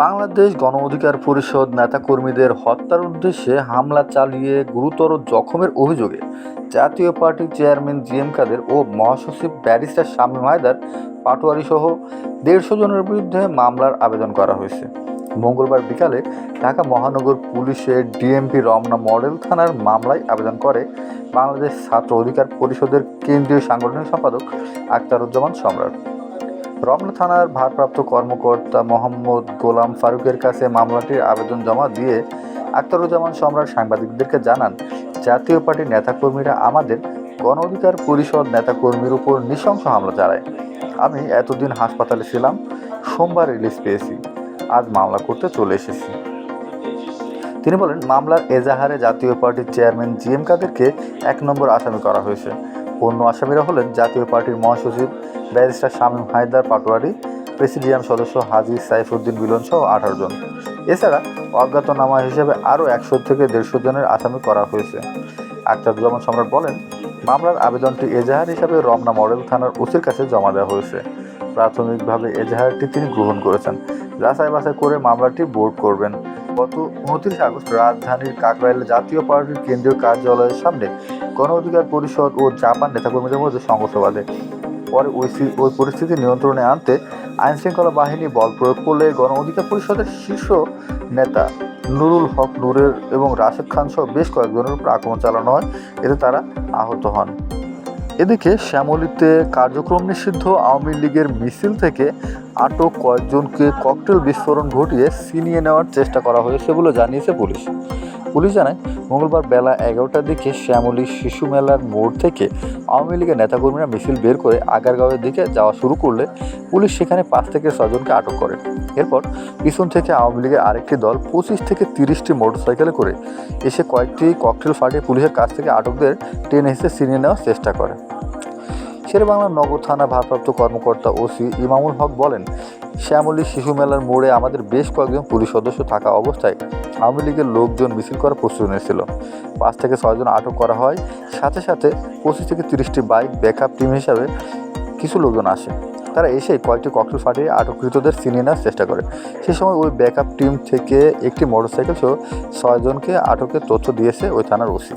বাংলাদেশ গণ অধিকার পরিষদ নেতাকর্মীদের হত্যার উদ্দেশ্যে হামলা চালিয়ে গুরুতর জখমের অভিযোগে জাতীয় পার্টির চেয়ারম্যান জি এম কাদের ও মহাসচিব ব্যারিস্টার শামীম হায়দার পাটোয়ারি সহ দেড়শো জনের বিরুদ্ধে মামলার আবেদন করা হয়েছে। মঙ্গলবার বিকালে ঢাকা মহানগর পুলিশের ডিএমপি রমনা মডেল থানার মামলায় আবেদন করে বাংলাদেশ ছাত্র অধিকার পরিষদের কেন্দ্রীয় সাংগঠনিক সম্পাদক আখতারুজ্জামান সম্রাট। রমনা থানার ভারপ্রাপ্ত কর্মকর্তা মোহাম্মদ গোলাম ফারুকের কাছে মামলাটির আবেদন জমা দিয়ে আখতারুজ্জামান সম্রাট সাংবাদিকদেরকে জানান, জাতীয় পার্টির নেতাকর্মীরা আমাদের গণ অধিকার পরিষদ নেতাকর্মীর উপর নৃশংস হামলা চালায়। আমি এতদিন হাসপাতালে ছিলাম, সোমবার রিলিজ পেয়েছি, আজ মামলা করতে চলে এসেছি। তিনি বলেন, মামলার এজাহারে জাতীয় পার্টির চেয়ারম্যান জি এম কাদেরকে এক নম্বর আসামি করা হয়েছে। অন্য আসামিরা হলেন জাতীয় পার্টির মহাসচিব ব্যারিস্টার শামীম হায়দার পাটোয়ারি, প্রেসিডিয়াম সদস্য হাজি সাইফুদ্দিন মিলন সহ আঠারো জন। এছাড়া অজ্ঞাতনামা হিসেবে আরও একশো থেকে দেড়শো জনের আসামি করা হয়েছে। আখতারুজ্জামান সম্রাট বলেন, মামলার আবেদনটি এজাহার হিসাবে রমনা মডেল থানার ওসির কাছে জমা দেওয়া হয়েছে। প্রাথমিকভাবে এজাহারটি তিনি গ্রহণ করেছেন। যাচাই বাছাই করে মামলাটি বোর্ড করবেন। গত উনত্রিশ আগস্ট রাজধানীর কাকরাইলে জাতীয় পার্টির কেন্দ্রীয় কার্যালয়ের সামনে গণ অধিকার পরিষদ ও জাপান নেতাকর্মীদের মধ্যে সংঘর্ষ বাধে। পরে ওই ওই পরিস্থিতি নিয়ন্ত্রণে আনতে আইনশৃঙ্খলা বাহিনী বল প্রয়োগ করলে গণ অধিকার পরিষদের শীর্ষ নেতা নুরুল হক নুরের এবং রাশেদ খান সহ বেশ কয়েকজনের উপর আক্রমণ চালানো হয়। এতে তারা আহত হন। এদিকে শ্যামলীতে কার্যক্রম নিষিদ্ধ আওয়ামী লীগের মিছিল থেকে আটক কয়েকজনকে ককটেল বিস্ফোরণ ঘটিয়ে ছিনিয়ে নেওয়ার চেষ্টা করা হয়েছে বলে জানিয়েছে পুলিশ। পুলিশ জানায়, মঙ্গলবার বেলা এগারোটার দিকে শ্যামলী শিশু মেলার মোড় থেকে আওয়ামী লীগের নেতাকর্মীরা মিছিল বের করে আগারগাঁওয়ের দিকে যাওয়া শুরু করলে পুলিশ সেখানে পাঁচ থেকে ছয়জনকে আটক করে। এরপর পিছন থেকে আওয়ামী লীগের আরেকটি দল পঁচিশ থেকে তিরিশটি মোটরসাইকেলে করে এসে কয়েকটি ককটেল ফাটিয়ে পুলিশের কাছ থেকে আটকদের টেনে এসে ছিনিয়ে নেওয়ার চেষ্টা করে। শেরেবাংলা নগর থানা ভারপ্রাপ্ত কর্মকর্তা ওসি ইমামুল হক বলেন শ্যামলী শিশু মেলার মোড়ে আমাদের বেশ কয়েকজন পুলিশ সদস্য থাকা অবস্থায় আওয়ামী লীগের লোকজন মিছিল করার প্রস্তুতি নিয়েছিল। পাঁচ থেকে ছয়জন আটক করা হয়। সাথে সাথে পঁচিশ থেকে তিরিশটি বাইক, ব্যাকআপ টিম হিসাবে কিছু লোকজন আসে। তারা এসে কয়েকটি ককটেল ফাটিয়ে আটককৃতদের ছিনিয়ে নেওয়ার চেষ্টা করে। সেই সময় ওই ব্যাকআপ টিম থেকে একটি মোটরসাইকেল সহ ছয়জনকে আটকের তথ্য দিয়েছে ওই থানার ওসি।